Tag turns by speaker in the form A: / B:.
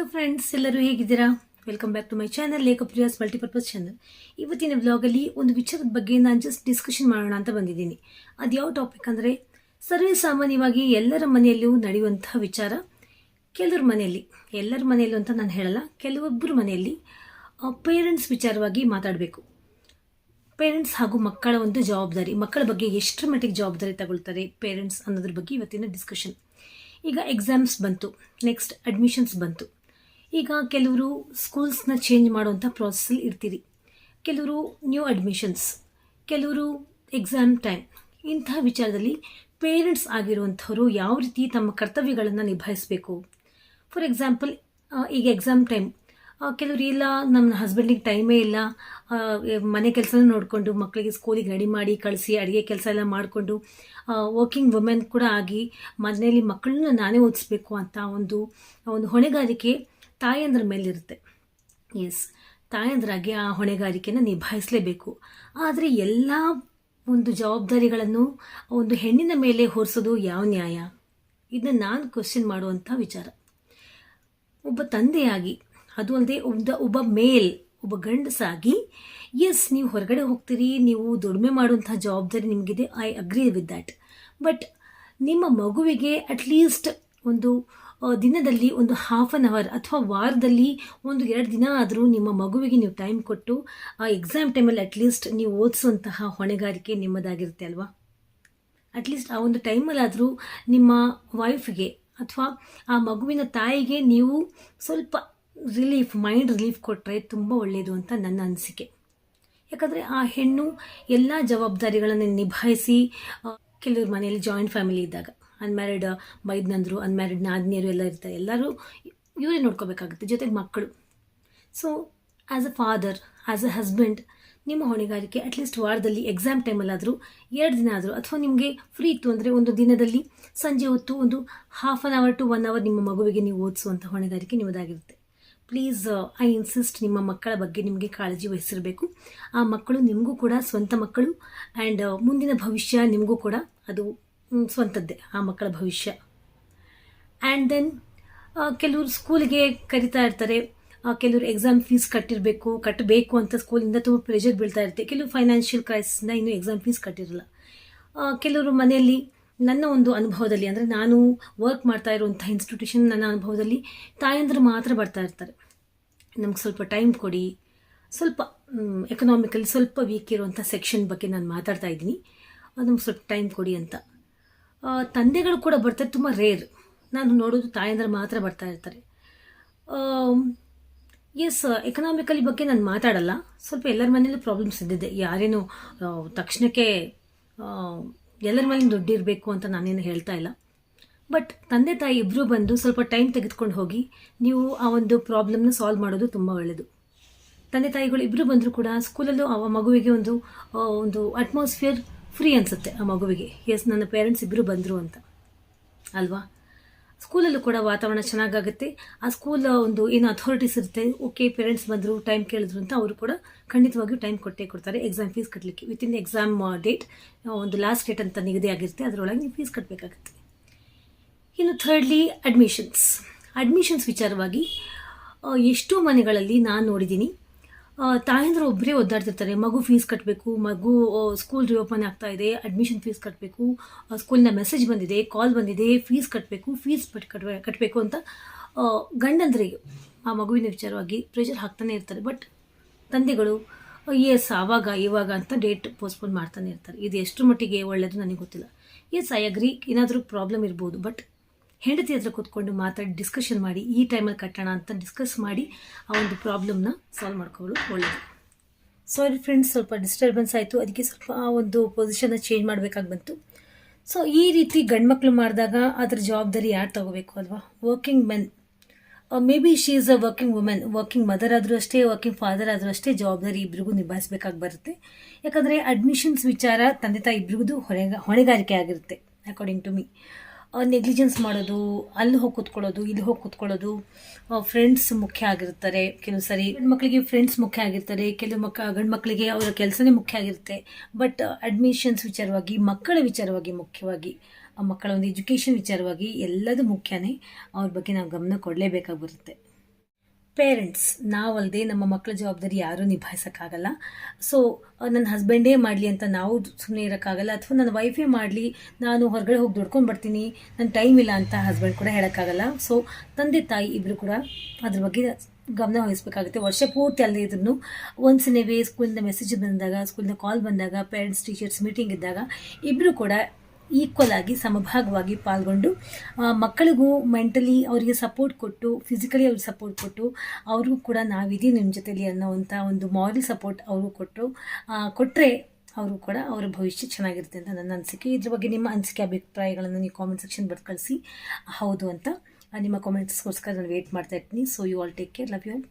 A: Hello friends ಎಲ್ಲರೂ ಹೇಗಿದ್ದೀರಾ? Welcome back to my channel Lekhapriyas multipurpose channel ಇವತ್ತಿನ ವ್ಲಾಗಲ್ಲಿ ಒಂದು ವಿಚಾರದ ಬಗ್ಗೆ ನಾನು ಜಸ್ಟ್ ಡಿಸ್ಕಷನ್ ಮಾಡೋಣ ಅಂತ ಬಂದಿದ್ದೀನಿ. ಅದು ಯಾವ ಟಾಪಿಕ್ ಅಂದರೆ, ಸರ್ವೇ ಸಾಮಾನ್ಯವಾಗಿ ಎಲ್ಲರ ಮನೆಯಲ್ಲೂ ನಡೆಯುವಂತಹ ವಿಚಾರ. ಕೆಲವ್ರ ಮನೆಯಲ್ಲಿ, ಎಲ್ಲರ ಮನೆಯಲ್ಲೂ ಅಂತ ನಾನು ಹೇಳಲ್ಲ ಕೆಲವೊಬ್ಬರ ಮನೆಯಲ್ಲಿ ಪೇರೆಂಟ್ಸ್ ವಿಚಾರವಾಗಿ ಮಾತಾಡಬೇಕು. ಪೇರೆಂಟ್ಸ್ ಹಾಗೂ ಮಕ್ಕಳ ಒಂದು ಜವಾಬ್ದಾರಿ, ಮಕ್ಕಳ ಬಗ್ಗೆ ಎಷ್ಟರ ಮಟ್ಟಿಗೆ ಜವಾಬ್ದಾರಿ ತಗೊಳ್ತಾರೆ ಪೇರೆಂಟ್ಸ್ ಅನ್ನೋದ್ರ ಬಗ್ಗೆ ಇವತ್ತಿನ ಡಿಸ್ಕಷನ್ ಈಗ ಎಕ್ಸಾಮ್ಸ್ ಬಂತು ನೆಕ್ಸ್ಟ್ ಅಡ್ಮಿಷನ್ಸ್ ಬಂತು. ಈಗ ಕೆಲವರು ಸ್ಕೂಲ್ಸ್ನ ಚೇಂಜ್ ಮಾಡುವಂಥ ಪ್ರಾಸೆಸ್ಸಲ್ಲಿ ಇರ್ತೀರಿ. ಕೆಲವರು ನ್ಯೂ ಅಡ್ಮಿಷನ್ಸ್ ಕೆಲವರು ಎಕ್ಸಾಮ್ ಟೈಮ್ ಇಂಥ ವಿಚಾರದಲ್ಲಿ ಪೇರೆಂಟ್ಸ್ ಆಗಿರುವಂಥವರು ಯಾವ ರೀತಿ ತಮ್ಮ ಕರ್ತವ್ಯಗಳನ್ನು ನಿಭಾಯಿಸಬೇಕು? ಫಾರ್ ಎಕ್ಸಾಂಪಲ್ ಈಗ ಎಕ್ಸಾಮ್ ಟೈಮ್ ಕೆಲವರು ಇಲ್ಲ ನಮ್ಮ ಹಸ್ಬೆಂಡಿಗೆ ಟೈಮೇ ಇಲ್ಲ ಮನೆ ಕೆಲಸನೂ ನೋಡಿಕೊಂಡು ಮಕ್ಕಳಿಗೆ ಸ್ಕೂಲಿಗೆ ರೆಡಿ ಮಾಡಿ ಕಳಿಸಿ, ಅಡುಗೆ ಕೆಲಸ ಎಲ್ಲ ಮಾಡಿಕೊಂಡು ವರ್ಕಿಂಗ್ ವುಮೆನ್ ಕೂಡ ಆಗಿ ಮನೆಯಲ್ಲಿ ಮಕ್ಕಳನ್ನ ನಾನೇ ಓದಿಸ್ಬೇಕು ಅಂತ ಒಂದು ಒಂದು ಹೊಣೆಗಾರಿಕೆ ತಾಯಂದ್ರ ಮೇಲಿರುತ್ತೆ. ಎಸ್ ತಾಯಂದ್ರಾಗಿ ಆ ಹೊಣೆಗಾರಿಕೆನ ನಿಭಾಯಿಸಲೇಬೇಕು. ಆದರೆ ಎಲ್ಲ ಒಂದು ಜವಾಬ್ದಾರಿಗಳನ್ನು ಒಂದು ಹೆಣ್ಣಿನ ಮೇಲೆ ಹೊರಿಸೋದು ಯಾವ ನ್ಯಾಯ? ಇದನ್ನ ನಾನು ಕ್ವಶನ್ ಮಾಡುವಂಥ ವಿಚಾರ. ಒಬ್ಬ ತಂದೆಯಾಗಿ, ಅದು ಅಲ್ಲದೆ ಒಬ್ಬ ಒಬ್ಬ ಮೇಲ್, ಒಬ್ಬ ಗಂಡಸಾಗಿ ಎಸ್ ನೀವು ಹೊರಗಡೆ ಹೋಗ್ತೀರಿ, ನೀವು ದುಡಿಮೆ ಮಾಡುವಂಥ ಜವಾಬ್ದಾರಿ ನಿಮಗಿದೆ I agree with that but ನಿಮ್ಮ ಮಗುವಿಗೆ ಅಟ್ಲೀಸ್ಟ್ ಒಂದು ದಿನದಲ್ಲಿ ಒಂದು ಹಾಫ್ ಆನ್ ಅವರ್ ಅಥವಾ ವಾರದಲ್ಲಿ ಒಂದು ಎರಡು ದಿನ ಆದರೂ ನಿಮ್ಮ ಮಗುವಿಗೆ ನೀವು ಟೈಮ್ ಕೊಟ್ಟು, ಆ ಎಕ್ಸಾಮ್ ಟೈಮಲ್ಲಿ ಅಟ್ಲೀಸ್ಟ್ ನೀವು ಓದಿಸುವಂತಹ ಹೊಣೆಗಾರಿಕೆ ನಿಮ್ಮದಾಗಿರುತ್ತೆ ಅಲ್ವಾ? ಅಟ್ಲೀಸ್ಟ್ ಆ ಒಂದು ಟೈಮಲ್ಲಾದರೂ ನಿಮ್ಮ ವೈಫ್ಗೆ ಅಥವಾ ಆ ಮಗುವಿನ ತಾಯಿಗೆ ನೀವು ಸ್ವಲ್ಪ ರಿಲೀಫ್ ಮೈಂಡ್ ರಿಲೀಫ್ ಕೊಟ್ಟರೆ ತುಂಬ ಒಳ್ಳೆಯದು ಅಂತ ನನ್ನ ಅನಿಸಿಕೆ. ಯಾಕಂದರೆ ಆ ಹೆಣ್ಣು ಎಲ್ಲ ಜವಾಬ್ದಾರಿಗಳನ್ನು ನಿಭಾಯಿಸಿ ಕೆಲವ್ರ ಮನೆಯಲ್ಲಿ ಜಾಯಿಂಟ್ ಫ್ಯಾಮಿಲಿ ಇದ್ದಾಗ. ಅನ್ಮ್ಯಾರಿಡ್ ಮೈದ್ನಂದರು ಅನ್ಮ್ಯಾರಿಡ್ ನಾದಿನಿಯರು ಎಲ್ಲ ಇರ್ತಾರೆ. ಎಲ್ಲರೂ ಇವರೇ ನೋಡ್ಕೋಬೇಕಾಗುತ್ತೆ, ಜೊತೆಗೆ ಮಕ್ಕಳು. So as a father as a husband ನಿಮ್ಮ ಹೊಣೆಗಾರಿಕೆ ಅಟ್ಲೀಸ್ಟ್ ವಾರದಲ್ಲಿ ಎಕ್ಸಾಮ್ ಟೈಮಲ್ಲಾದರೂ ಎರಡು ದಿನ ಆದರೂ, ಅಥವಾ ನಿಮಗೆ ಫ್ರೀ ಇತ್ತು ಅಂದರೆ ಒಂದು ದಿನದಲ್ಲಿ ಸಂಜೆ ಹೊತ್ತು ಒಂದು half an hour to one hour ನಿಮ್ಮ ಮಗುವಿಗೆ ನೀವು ಓದಿಸುವಂಥ ಹೊಣೆಗಾರಿಕೆ ನಿಮ್ಮದಾಗಿರುತ್ತೆ. ಪ್ಲೀಸ್ ಐ ಇನ್ಸಿಸ್ಟ್ ನಿಮ್ಮ ಮಕ್ಕಳ ಬಗ್ಗೆ ನಿಮಗೆ ಕಾಳಜಿ ವಹಿಸಿರಬೇಕು. ಆ ಮಕ್ಕಳು ನಿಮಗೂ ಕೂಡ ಸ್ವಂತ ಮಕ್ಕಳು ಆ್ಯಂಡ್ ಮುಂದಿನ ಭವಿಷ್ಯ ನಿಮಗೂ ಕೂಡ ಅದು ಸ್ವಂತದ್ದೇ, ಆ ಮಕ್ಕಳ ಭವಿಷ್ಯ. ಆ್ಯಂಡ್ ದೆನ್ ಕೆಲವರು ಸ್ಕೂಲಿಗೆ ಕರಿತಾ ಇರ್ತಾರೆ. ಕೆಲವರು ಎಕ್ಸಾಮ್ ಫೀಸ್ ಕಟ್ಟಿರಬೇಕು ಕಟ್ಟಬೇಕು ಅಂತ ಸ್ಕೂಲಿಂದ ತುಂಬ ಪ್ರೆಷರ್ ಬೀಳ್ತಾ ಇರುತ್ತೆ. ಕೆಲವು ಫೈನಾನ್ಷಿಯಲ್ ಕ್ರೈಸಿಸ್ನ ಇನ್ನೂ ಎಕ್ಸಾಮ್ ಫೀಸ್ ಕಟ್ಟಿರಲ್ಲ. ಕೆಲವರು ಮನೆಯಲ್ಲಿ ನನ್ನ ಒಂದು ಅನುಭವದಲ್ಲಿ, ಅಂದರೆ ನಾನು ವರ್ಕ್ ಮಾಡ್ತಾ ಇರುವಂಥ ಇನ್ಸ್ಟಿಟ್ಯೂಷನ್ ನನ್ನ ಅನುಭವದಲ್ಲಿ ತಾಯಂದರು ಮಾತ್ರ ಬರ್ತಾ ಇರ್ತಾರೆ. ನಮ್ಗೆ ಸ್ವಲ್ಪ ಟೈಮ್ ಕೊಡಿ, ಸ್ವಲ್ಪ ಎಕನಾಮಿಕಲಿ ಸ್ವಲ್ಪ ವೀಕ್ ಇರುವಂಥ ಸೆಕ್ಷನ್ ಬಗ್ಗೆ ನಾನು ಮಾತಾಡ್ತಾ ಇದ್ದೀನಿ. ನಮ್ಗೆ ಸ್ವಲ್ಪ ಟೈಮ್ ಕೊಡಿ ಅಂತ. ತಂದೆಗಳು ಕೂಡ ಬರ್ತಾರೆ, ತುಂಬ ರೇರ್ ನಾನು ನೋಡೋದು ತಾಯಂದ್ರೆ ಮಾತ್ರ ಬರ್ತಾ ಇರ್ತಾರೆ. ಎಸ್ ಎಕನಾಮಿಕಲಿ ಬಗ್ಗೆ ನಾನು ಮಾತಾಡಲ್ಲ. ಸ್ವಲ್ಪ ಎಲ್ಲರ ಮನೇಲೂ ಪ್ರಾಬ್ಲಮ್ಸ್ ಇದ್ದಿದೆ. ಯಾರೇನು ತಕ್ಷಣಕ್ಕೆ ಎಲ್ಲರ ಮನೇಲಿ ದುಡ್ಡು ಇರಬೇಕು ಅಂತ ನಾನೇನು ಹೇಳ್ತಾ ಇಲ್ಲ. ಬಟ್ ತಂದೆ ತಾಯಿ ಇಬ್ಬರೂ ಬಂದು ಸ್ವಲ್ಪ ಟೈಮ್ ತೆಗೆದುಕೊಂಡು ಹೋಗಿ ನೀವು ಆ ಒಂದು ಪ್ರಾಬ್ಲಮ್ನ ಸಾಲ್ವ್ ಮಾಡೋದು ತುಂಬ ಒಳ್ಳೆಯದು ತಂದೆ ತಾಯಿಗಳು ಇಬ್ಬರು ಬಂದರೂ ಕೂಡ ಸ್ಕೂಲಲ್ಲೂ ಆ ಮಗುವಿಗೆ ಒಂದು ಒಂದು ಅಟ್ಮಾಸ್ಫಿಯರ್ ಫ್ರೀ ಅನಿಸುತ್ತೆ ಆ ಮಗುವಿಗೆ. ಎಸ್ ನನ್ನ ಪೇರೆಂಟ್ಸ್ ಇಬ್ಬರು ಬಂದರು ಅಂತ. ಅಲ್ವಾ? ಸ್ಕೂಲಲ್ಲೂ ಕೂಡ ವಾತಾವರಣ ಚೆನ್ನಾಗಾಗುತ್ತೆ. ಆ ಸ್ಕೂಲ್ ಒಂದು ಏನು ಅಥಾರಿಟೀಸ್ ಇರುತ್ತೆ ಓಕೆ ಪೇರೆಂಟ್ಸ್ ಬಂದರು ಟೈಮ್ ಕೇಳಿದ್ರು ಅಂತ ಅವರು ಕೂಡ ಖಂಡಿತವಾಗಿಯೂ ಟೈಮ್ ಕೊಟ್ಟೇ ಕೊಡ್ತಾರೆ. ಎಕ್ಸಾಮ್ ಫೀಸ್ ಕಟ್ಟಲಿಕ್ಕೆ ವಿತಿನ್ ಎಕ್ಸಾಮ್ ಡೇಟ್ ಒಂದು ಲಾಸ್ಟ್ ಡೇಟ್ ಅಂತ ನಿಗದಿ ಆಗಿರುತ್ತೆ. ಅದರೊಳಗೆ ನೀವು ಫೀಸ್ ಕಟ್ಟಬೇಕಾಗುತ್ತೆ ಇನ್ನು ಥರ್ಡ್ಲಿ ಅಡ್ಮಿಷನ್ಸ್ ಅಡ್ಮಿಷನ್ಸ್ ವಿಚಾರವಾಗಿ ಎಷ್ಟೋ ಮನೆಗಳಲ್ಲಿ ನಾನು ನೋಡಿದ್ದೀನಿ. ತಾಯಂದ್ರು ಒಬ್ಬರೇ ಒದ್ದಾಡ್ತಿರ್ತಾರೆ. ಮಗು ಫೀಸ್ ಕಟ್ಟಬೇಕು ಮಗು ಸ್ಕೂಲ್ ರಿಓಪನ್ ಆಗ್ತಾ ಇದೆ ಅಡ್ಮಿಷನ್ ಫೀಸ್ ಕಟ್ಟಬೇಕು ಸ್ಕೂಲಿನ ಮೆಸೇಜ್ ಬಂದಿದೆ ಕಾಲ್ ಬಂದಿದೆ ಫೀಸ್ ಕಟ್ಟಬೇಕು ಫೀಸ್ ಕಟ್ಟಬೇಕು ಅಂತ ಗಂಡಂದ್ರಿಗೆ ಆ ಮಗುವಿನ ವಿಚಾರವಾಗಿ ಪ್ರೆಷರ್ ಹಾಕ್ತಾನೆ ಇರ್ತಾರೆ. ಬಟ್ ತಂದೆಗಳು ಎಸ್ ಆವಾಗ, ಇವಾಗ ಅಂತ ಡೇಟ್ ಪೋಸ್ಟ್ಪೋನ್ ಮಾಡ್ತಾನೆ ಇರ್ತಾರೆ. ಇದು ಎಷ್ಟು ಮಟ್ಟಿಗೆ ಒಳ್ಳೆಯದು ನನಗೆ ಗೊತ್ತಿಲ್ಲ. ಎಸ್ ಐ ಅಗ್ರಿ ಏನಾದರೂ ಪ್ರಾಬ್ಲಮ್ ಇರ್ಬೋದು ಬಟ್ ಹೆಂಡತಿ ಹತ್ರ ಕೂತ್ಕೊಂಡು ಮಾತಾಡಿ ಡಿಸ್ಕಷನ್ ಮಾಡಿ, ಈ ಟೈಮಲ್ಲಿ ಕಟ್ಟೋಣ ಅಂತ ಡಿಸ್ಕಸ್ ಮಾಡಿ ಆ ಒಂದು ಪ್ರಾಬ್ಲಮ್ನ ಸಾಲ್ವ್ ಮಾಡ್ಕೊಳ್ಳೋದು ಒಳ್ಳೆಯದು ಸಾರಿ ಫ್ರೆಂಡ್ಸ್ ಸ್ವಲ್ಪ ಡಿಸ್ಟರ್ಬೆನ್ಸ್ ಆಯಿತು. ಅದಕ್ಕೆ ಸ್ವಲ್ಪ ಆ ಒಂದು ಪೊಸಿಷನ್ನ ಚೇಂಜ್ ಮಾಡಬೇಕಾಗಿ ಬಂತು. ಸೊ ಈ ರೀತಿ ಗಂಡ್ಮಕ್ಳು ಮಾಡಿದಾಗ ಅದ್ರ ಜವಾಬ್ದಾರಿ ಯಾರು ತಗೋಬೇಕು ಅಲ್ವಾ? Working men maybe she is a working women working mother ಆದರೂ ಅಷ್ಟೇ ವರ್ಕಿಂಗ್ ಫಾದರ್ ಆದರೂ ಅಷ್ಟೇ ಜವಾಬ್ದಾರಿ ಇಬ್ರಿಗೂ ನಿಭಾಯಿಸಬೇಕಾಗಿ ಬರುತ್ತೆ. ಯಾಕಂದರೆ ಅಡ್ಮಿಷನ್ಸ್ ವಿಚಾರ ತಂದೆ ತಾಯಿ ಇಬ್ರಿಗೂ ಹೊಣೆಗ, ಹೊಣೆಗಾರಿಕೆ ಆಗಿರುತ್ತೆ ಅಕಾರ್ಡಿಂಗ್ ಟು ಮೀ ನೆಗ್ಲಿಜೆನ್ಸ್ ಮಾಡೋದು, ಅಲ್ಲಿ ಹೋಗಿ ಕೂತ್ಕೊಳ್ಳೋದು, ಇಲ್ಲಿ ಹೋಗಿ ಕೂತ್ಕೊಳ್ಳೋದು ಫ್ರೆಂಡ್ಸ್ ಮುಖ್ಯ ಆಗಿರ್ತಾರೆ. ಕೆಲವು ಸರಿ ಮಕ್ಕಳಿಗೆ ಫ್ರೆಂಡ್ಸ್ ಮುಖ್ಯ ಆಗಿರ್ತಾರೆ, ಕೆಲವು ಮಕ್ಕ ಗಂಡು ಮಕ್ಕಳಿಗೆ ಅವರ ಕೆಲಸನೇ ಮುಖ್ಯ ಆಗಿರುತ್ತೆ. ಬಟ್ ಅಡ್ಮಿಷನ್ಸ್ ವಿಚಾರವಾಗಿ, ಮಕ್ಕಳ ವಿಚಾರವಾಗಿ ಮುಖ್ಯವಾಗಿ ಮಕ್ಕಳ ಒಂದು ಎಜುಕೇಷನ್ ವಿಚಾರವಾಗಿ ಎಲ್ಲದೂ ಮುಖ್ಯನೇ. ಅವ್ರ ಬಗ್ಗೆ ನಾವು ಗಮನ ಕೊಡಲೇಬೇಕಾಗಿ ಬರುತ್ತೆ ಪೇರೆಂಟ್ಸ್ ನಾವಲ್ಲದೆ ನಮ್ಮ ಮಕ್ಕಳ ಜವಾಬ್ದಾರಿ ಯಾರೂ ನಿಭಾಯಿಸೋಕ್ಕಾಗಲ್ಲ. ಸೊ ನನ್ನ ಹಸ್ಬೆಂಡೇ ಮಾಡಲಿ ಅಂತ ನಾವು ಸುಮ್ಮನೆ ಇರೋಕ್ಕಾಗಲ್ಲ, ಅಥವಾ ನನ್ನ ವೈಫೇ ಮಾಡಲಿ, ನಾನು ಹೊರಗಡೆ ಹೋಗಿ ದುಡ್ಕೊಂಡು ಬರ್ತೀನಿ ನನ್ನ ಟೈಮ್ ಇಲ್ಲ ಅಂತ ಹಸ್ಬೆಂಡ್ ಕೂಡ ಹೇಳೋಕ್ಕಾಗಲ್ಲ. ಸೊ ತಂದೆ ತಾಯಿ ಇಬ್ಬರು ಕೂಡ ಅದ್ರ ಬಗ್ಗೆ ಗಮನ ವಹಿಸಬೇಕಾಗುತ್ತೆ. ವರ್ಷ ಪೂರ್ತಿ ಅಲ್ಲದೆ ಇದ್ರೂ ಒಂದು ಸ್ಕೂಲಿಂದ ಮೆಸೇಜ್ ಬಂದಾಗ ಸ್ಕೂಲಿಂದ ಕಾಲ್ ಬಂದಾಗ ಪೇರೆಂಟ್ಸ್ ಟೀಚರ್ಸ್ ಮೀಟಿಂಗ್ ಇದ್ದಾಗ ಇಬ್ಬರು ಕೂಡ ಈಕ್ವಲ್ ಆಗಿ, ಸಮಭಾಗವಾಗಿ ಪಾಲ್ಗೊಂಡು ಮಕ್ಕಳಿಗೂ ಮೆಂಟಲಿ ಅವರಿಗೆ ಸಪೋರ್ಟ್ ಕೊಟ್ಟು ಫಿಸಿಕಲಿ ಅವ್ರಿಗೆ ಸಪೋರ್ಟ್ ಕೊಟ್ಟು, ಅವ್ರಿಗೂ ಕೂಡ ನಾವಿದ್ದೀವಿ ನಿಮ್ಮ ಜೊತೆಲಿ ಅನ್ನೋವಂಥ ಒಂದು ಮಾರಲ್ ಸಪೋರ್ಟ್ ಅವರು ಕೊಟ್ಟರು ಕೊಟ್ಟರೆ ಅವರು ಕೂಡ ಅವರ ಭವಿಷ್ಯ ಚೆನ್ನಾಗಿರುತ್ತೆ ಅಂತ ನನ್ನ ಅನಿಸಿಕೆ. ಇದ್ರ ಬಗ್ಗೆ ನಿಮ್ಮ ಅನಿಸಿಕೆ, ಅಭಿಪ್ರಾಯಗಳನ್ನು ನೀವು ಕಾಮೆಂಟ್ ಸೆಕ್ಷನ್ ಬರ್ದು ಕಳಿಸಿ. ಹೌದು ಅಂತ ನಿಮ್ಮ ಕಾಮೆಂಟ್ಸ್ಗೋಸ್ಕರ ನಾನು ವೇಟ್ ಮಾಡ್ತಾ ಇರ್ತೀನಿ. So you all take care love you all